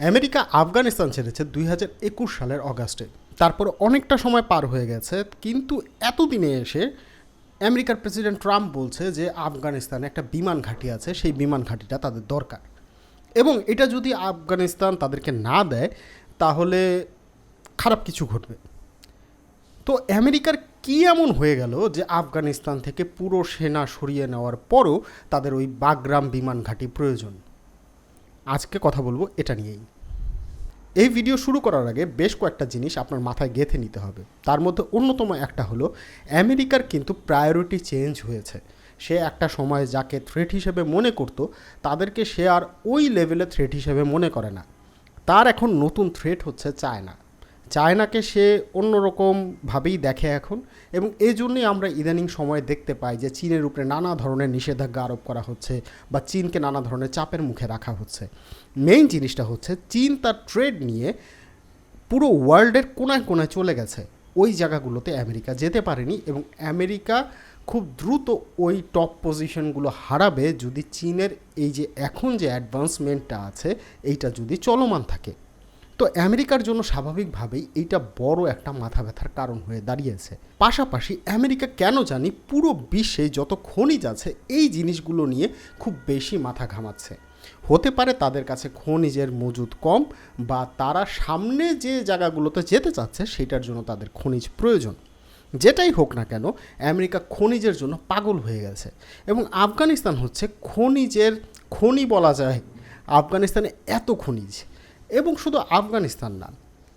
America Afghanistan ছেড়েছে দুই হাজার একুশ সালের অগাস্টে। তারপর অনেকটা সময় পার হয়ে গেছে, কিন্তু এতদিনে এসে আমেরিকার প্রেসিডেন্ট ট্রাম্প বলছে যে আফগানিস্তানে একটা বিমান ঘাঁটি আছে, সেই বিমান ঘাঁটিটা তাদের দরকার। এবং এটা যদি আফগানিস্তান তাদেরকে না দেয়, তাহলে খারাপ কিছু ঘটবে। তো আমেরিকার কী এমন হয়ে গেল যে আফগানিস্তান থেকে পুরো সেনা সরিয়ে নেওয়ার পরও তাদের ওই বাগরাম বিমান ঘাঁটি প্রয়োজন? আজকে কথা বলব এটা নিয়েই। এই ভিডিও শুরু করার আগে বেশ কয়েকটা জিনিস আপনার মাথায় গেঁথে নিতে হবে। তার মধ্যে অন্যতম একটা হলো, আমেরিকার কিন্তু প্রায়োরিটি চেঞ্জ হয়েছে। সে একটা সময় যাকে থ্রেট হিসেবে মনে করতো, তাদেরকে সে আর ওই লেভেলে থ্রেট হিসেবে মনে করে না। তার এখন নতুন থ্রেট হচ্ছে চায়না। চায়নাকে সে অন্যরকমভাবেই দেখে এখন এবং এই জন্যই আমরা ইদানিং সময়ে দেখতে পাই যে চীনের উপরে নানা ধরনের নিষেধাজ্ঞা আরোপ করা হচ্ছে বা চীনকে নানা ধরনের চাপের মুখে রাখা হচ্ছে। মেইন জিনিসটা হচ্ছে চীন তার ট্রেড নিয়ে পুরো ওয়ার্ল্ডের কোনায় কোনায় চলে গেছে। ওই জায়গাগুলোতে আমেরিকা যেতে পারেনি এবং আমেরিকা খুব দ্রুত ওই টপ পজিশনগুলো হারাবে যদি চীনের এই যে এখন যে অ্যাডভান্সমেন্টটা আছে, এইটা যদি চলমান থাকে। তো আমেরিকার জন্য স্বাভাবিকভাবেই এইটা বড় একটা মাথা ব্যথার কারণ হয়ে দাঁড়িয়েছে। পাশাপাশি আমেরিকা কেন জানি পুরো বিশ্বে যত খনিজ আছে, এই জিনিসগুলো নিয়ে খুব বেশি মাথা ঘামাচ্ছে। হতে পারে তাদের কাছে খনিজের মজুদ কম বা তারা সামনে যে জায়গাগুলোতে যেতে চাচ্ছে সেটার জন্য তাদের খনিজ প্রয়োজন। যেটাই হোক না কেন, আমেরিকা খনিজের জন্য পাগল হয়ে গেছে এবং আফগানিস্তান হচ্ছে খনিজের খনি বলা যায়। আফগানিস্তানে এত খনিজ। এবং শুধু আফগানিস্তান না,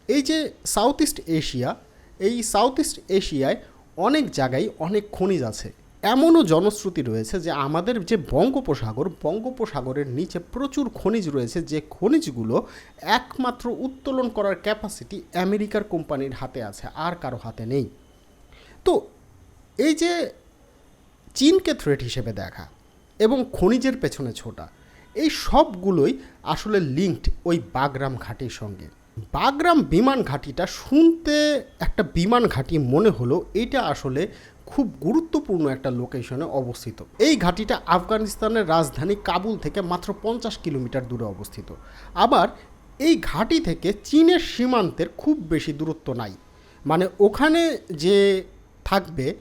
এই যে সাউথ ইস্ট এশিয়া এই সাউথ ইস্ট এশিয়ায় অনেক জায়গায় অনেক খনিজ আছে। এমনও জনশ্রুতি রয়েছে যে আমাদের যে বঙ্গোপসাগর, বঙ্গোপসাগরের নিচে প্রচুর খনিজ রয়েছে, যে খনিজগুলো একমাত্র উত্তোলন করার ক্যাপাসিটি আমেরিকার কোম্পানির হাতে আছে, আর কারও হাতে নেই। তো এই যে চীনকে থ্রেট হিসেবে দেখা এবং খনিজের পেছনে ছোটা এই সবগুলোই আসলে লিঙ্কড ওই বাগরাম ঘাটির সঙ্গে। বাগরাম বিমান ঘাটিটা শুনতে একটা বিমান ঘাঁটি মনে হলো, এটা আসলে খুব গুরুত্বপূর্ণ একটা লোকেশনে অবস্থিত। এই ঘাটিটা আফগানিস্তানের রাজধানী কাবুল থেকে মাত্র পঞ্চাশ কিলোমিটার দূরে অবস্থিত। আবার এই ঘাঁটি থেকে চীনের সীমান্তের খুব বেশি দূরত্ব নাই। মানে ওখানে যে থাকবে,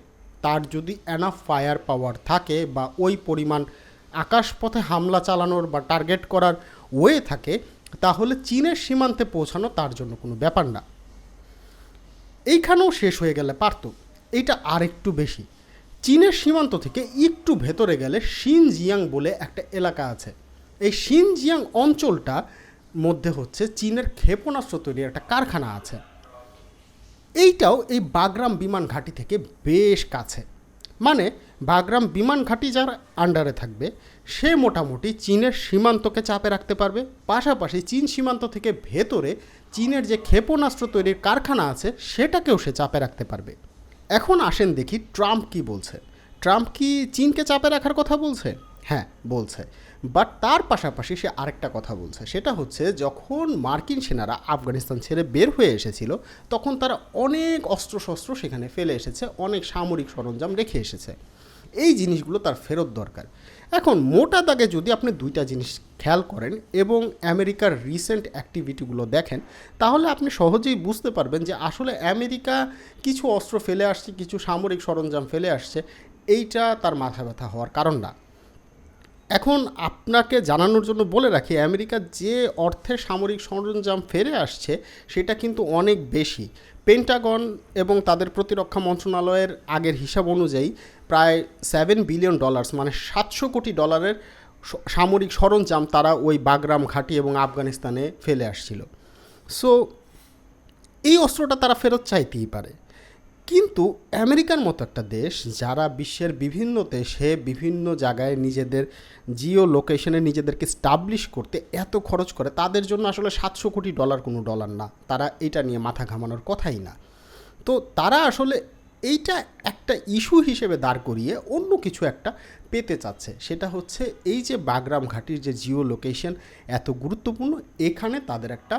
তার যদি অ্যানাফ ফায়ার পাওয়ার থাকে বা ওই পরিমাণ আকাশপথে হামলা চালানোর বা টার্গেট করার ওয়ে থাকে, তাহলে চীনের সীমান্তে পৌঁছানো তার জন্য কোনো ব্যাপার না। এইখানেও শেষ হয়ে গেলে পারত। এইটা আর একটু বেশি। চীনের সীমান্ত থেকে একটু ভেতরে গেলে শিনজিয়াং বলে একটা এলাকা আছে। এই শিনজিয়াং অঞ্চলটা মধ্যে হচ্ছে চীনের ক্ষেপণাস্ত্র তৈরির একটা কারখানা আছে। এইটাও এই বাগরাম বিমান ঘাঁটি থেকে বেশ কাছে। মানে বাগরাম বিমান ঘাঁটি যার আন্ডারে থাকবে, সে মোটামুটি চীনের সীমান্তকে চাপে রাখতে পারবে। পাশাপাশি চীন সীমান্ত থেকে ভেতরে চীনের যে ক্ষেপণাস্ত্র তৈরির কারখানা আছে, সেটাকেও সে চাপে রাখতে পারবে। এখন আসেন দেখি ট্রাম্প কি বলছে। ট্রাম্প কি চীনকে চাপে রাখার কথা বলছে? হ্যাঁ বলছে। বাট তার পাশাপাশি সে আরেকটা কথা বলছে। সেটা হচ্ছে, যখন মার্কিন সেনারা আফগানিস্তান ছেড়ে বের হয়ে এসেছিল, তখন তারা অনেক অস্ত্রশস্ত্র সেখানে ফেলে এসেছে, অনেক সামরিক সরঞ্জাম রেখে এসেছে। এই জিনিসগুলো তার ফেরত দরকার। এখন মোটা দাগে যদি আপনি দুইটা জিনিস খেয়াল করেন এবং আমেরিকার রিসেন্ট অ্যাক্টিভিটিগুলো দেখেন, তাহলে আপনি সহজেই বুঝতে পারবেন যে আসলে আমেরিকা কিছু অস্ত্র ফেলে আসছে, কিছু সামরিক সরঞ্জাম ফেলে আসছে, এইটা তার মাথা ব্যথা হওয়ার কারণ না। এখন আপনাকে জানানোর জন্য বলে রাখি, আমেরিকা যে অর্থে সামরিক সরঞ্জাম ফেরে আসছে, সেটা কিন্তু অনেক বেশি। পেন্টাগন এবং তাদের প্রতিরক্ষা মন্ত্রণালয়ের আগের হিসাব অনুযায়ী প্রায় সেভেন বিলিয়ন ডলার্স মানে সাতশো কোটি ডলারের সামরিক সরঞ্জাম তারা ওই বাগরাম ঘাঁটি এবং আফগানিস্তানে ফেলে আসছিল। সো এই অস্ত্রটা তারা ফেরত চাইতেই পারে। কিন্তু আমেরিকার মতো একটা দেশ যারা বিশ্বের বিভিন্ন দেশে বিভিন্ন জায়গায় নিজেদের জিও লোকেশনে নিজেদেরকে স্টাবলিশ করতে এত খরচ করে, তাদের জন্য আসলে সাতশো কোটি ডলার কোনো ডলার না। তারা এটা নিয়ে মাথা ঘামানোর কথাই না। তো তারা আসলে এইটা একটা ইস্যু হিসেবে দাঁড় করিয়ে অন্য কিছু একটা পেতে চাচ্ছে। সেটা হচ্ছে এই যে বাগরাম ঘাটির যে জিও লোকেশন এত গুরুত্বপূর্ণ, এখানে তাদের একটা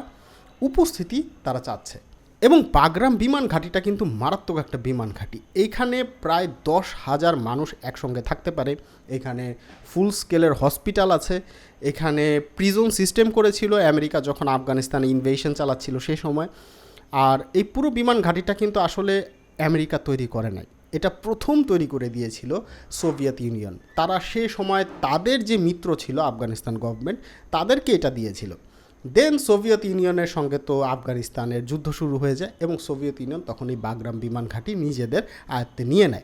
উপস্থিতি তারা চাচ্ছে। এবং বাগরাম বিমান ঘাঁটিটা কিন্তু মারাত্মক একটা বিমান ঘাঁটি। এইখানে প্রায় দশ হাজার মানুষ একসঙ্গে থাকতে পারে। এখানে ফুল স্কেলের হসপিটাল আছে। এখানে প্রিজন সিস্টেম করেছিল আমেরিকা যখন আফগানিস্তানে ইনভেশন চালাচ্ছিল সেই সময়। আর এই পুরো বিমান ঘাঁটিটা কিন্তু আসলে আমেরিকা তৈরি করে নাই। এটা প্রথম তৈরি করে দিয়েছিল সোভিয়েত ইউনিয়ন। তারা সে সময় তাদের যে মিত্র ছিল আফগানিস্তান গভর্নমেন্ট তাদেরকে এটা দিয়েছিল। দেন সোভিয়েত ইউনিয়নের সঙ্গে তো আফগানিস্তানের যুদ্ধ শুরু হয়ে যায় এবং সোভিয়েত ইউনিয়ন তখন এই বাগরাম বিমান ঘাঁটি নিজেদের আয়ত্তে নিয়ে নেয়।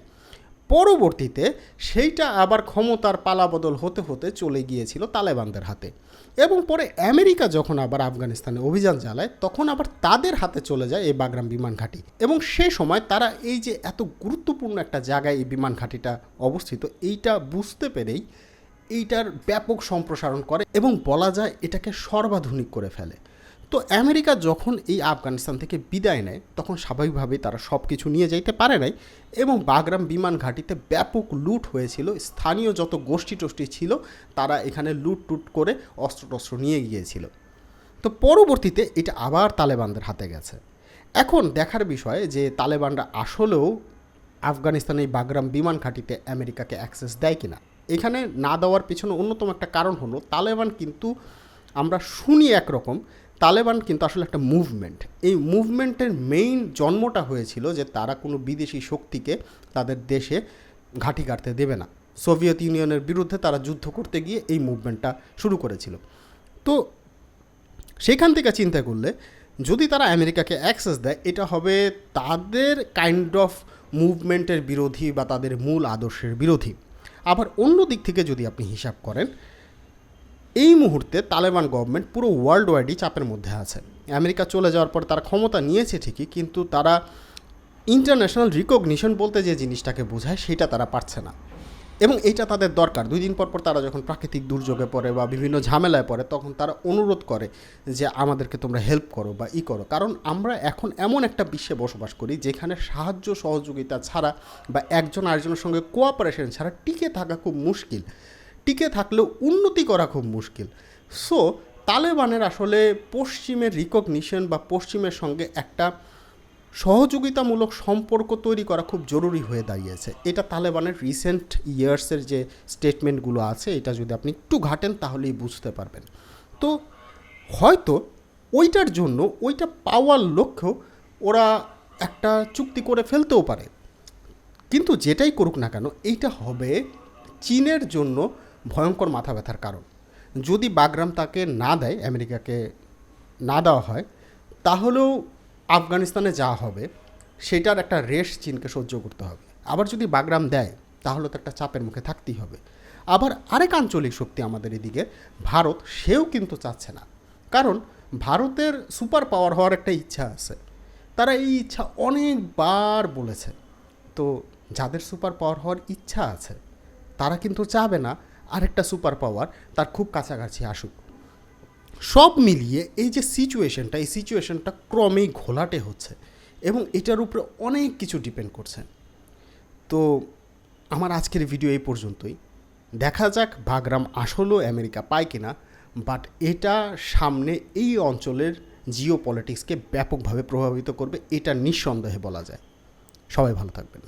পরবর্তীতে সেইটা আবার ক্ষমতার পালাবদল হতে হতে চলে গিয়েছিল তালেবানদের হাতে এবং পরে আমেরিকা যখন আবার আফগানিস্তানে অভিযান চালায়, তখন আবার তাদের হাতে চলে যায় এই বাগরাম বিমান ঘাঁটি। এবং সে সময় তারা এই যে এত গুরুত্বপূর্ণ একটা জায়গায় এই বিমান ঘাঁটিটা অবস্থিত, এইটা বুঝতে পেরেই এইটার ব্যাপক সম্প্রসারণ করে এবং বলা যায় এটাকে সর্বাধুনিক করে ফেলে। তো আমেরিকা যখন এই আফগানিস্তান থেকে বিদায় নেয়, তখন স্বাভাবিকভাবেই তারা সব কিছু নিয়ে যাইতে পারে নাই এবং বাগরাম বিমান ঘাঁটিতে ব্যাপক লুট হয়েছিল। স্থানীয় যত গোষ্ঠী টোষ্ঠী ছিল, তারা এখানে লুট টুট করে অস্ত্র টস্ত্র নিয়ে গিয়েছিল। তো পরবর্তীতে এটা আবার তালেবানদের হাতে গেছে। এখন দেখার বিষয় যে তালেবানরা আসলেও আফগানিস্তানে এই বাগরাম বিমান ঘাঁটিতে আমেরিকাকে অ্যাক্সেস দেয় কিনা। এখানে না দেওয়ার পিছনে অন্যতম একটা কারণ হলো, তালেবান কিন্তু আমরা শুনি একরকম, তালেবান কিন্তু আসলে একটা মুভমেন্ট এই মুভমেন্টের মেইন জন্মটা হয়েছিল যে তারা কোনো বিদেশি শক্তিকে তাদের দেশে ঘাঁটি কাটতে দেবে না। সোভিয়েত ইউনিয়নের বিরুদ্ধে তারা যুদ্ধ করতে গিয়ে এই মুভমেন্টটা শুরু করেছিল। তো সেখান থেকে চিন্তা করলে, যদি তারা আমেরিকাকে অ্যাক্সেস দেয়, এটা হবে তাদের কাইন্ড অফ মুভমেন্টের বিরোধী বা তাদের মূল আদর্শের বিরোধী। আবার অন্য দিক থেকে যদি আপনি হিসাব করেন, এই মুহূর্তে তালেবান গভর্নমেন্ট পুরো ওয়ার্ল্ড ওয়াইডই চাপের মধ্যে আছে। আমেরিকা চলে যাওয়ার পর তারা ক্ষমতা নিয়েছে ঠিকই, কিন্তু তারা ইন্টারন্যাশনাল রিকগনিশন বলতে যে জিনিসটাকে বোঝায়, সেটা তারা পারছে না। এবং এইটা তাদের দরকার। দুই দিন পর পর তারা যখন প্রাকৃতিক দুর্যোগে পড়ে বা বিভিন্ন ঝামেলায় পড়ে, তখন তারা অনুরোধ করে যে আমাদেরকে তোমরা হেল্প করো বা ই করো। কারণ আমরা এখন এমন একটা বিশ্বে বসবাস করি যেখানে সাহায্য সহযোগিতা ছাড়া বা একজন আরেকজনের সঙ্গে কোঅপারেশন ছাড়া টিকে থাকা খুব মুশকিল। টিকে থাকলেও উন্নতি করা খুব মুশকিল। সো তালেবানের আসলে পশ্চিমের রিকগনিশন বা পশ্চিমের সঙ্গে একটা সহযোগিতামূলক সম্পর্ক তৈরি করা খুব জরুরি হয়ে দাঁড়িয়েছে। এটা তালেবানের রিসেন্ট ইয়ার্সের যে স্টেটমেন্টগুলো আছে, এটা যদি আপনি একটু ঘাটেন তাহলেই বুঝতে পারবেন। তো হয়তো ওইটার জন্য, ওইটা পাওয়ার লক্ষ্যেও ওরা একটা চুক্তি করে ফেলতেও পারে। কিন্তু যেটাই করুক না কেন, এইটা হবে চীনের জন্য ভয়ঙ্কর মাথা ব্যথার কারণ। যদি বাগরাম তাকে না দেয়, আমেরিকাকে না দেওয়া হয়, তাহলেও আফগানিস্তানে যা হবে, সেটার একটা রেশ চীনকে সহ্য করতে হবে। আবার যদি বাগরাম দেয়, তাহলে তো একটা চাপের মুখে থাকতেই হবে। আবার আরেক আঞ্চলিক শক্তি আমাদের এদিকে, ভারত, সেও কিন্তু চাচ্ছে না। কারণ ভারতের সুপার পাওয়ার হওয়ার একটা ইচ্ছা আছে। তারা এই ইচ্ছা অনেকবার বলেছে। তো যাদের সুপার পাওয়ার হওয়ার ইচ্ছা আছে, তারা কিন্তু চাবে না আরেকটা সুপার পাওয়ার তার খুব কাছাকাছি আসুক। সব মিলিয়ে এই যে সিচুয়েশনটা এই সিচুয়েশনটা ক্রমেই ঘোলাটে হচ্ছে এবং এটার উপরে অনেক কিছু ডিপেন্ড করছে। তো আমার আজকের ভিডিও এই পর্যন্তই। দেখা যাক বাগরাম আসলেও আমেরিকা পায় কিনা বাট এটা সামনে এই অঞ্চলের জিও পলিটিক্সকে ব্যাপকভাবে প্রভাবিত করবে, এটা নিঃসন্দেহে বলা যায়। সবাই ভালো থাকবেন।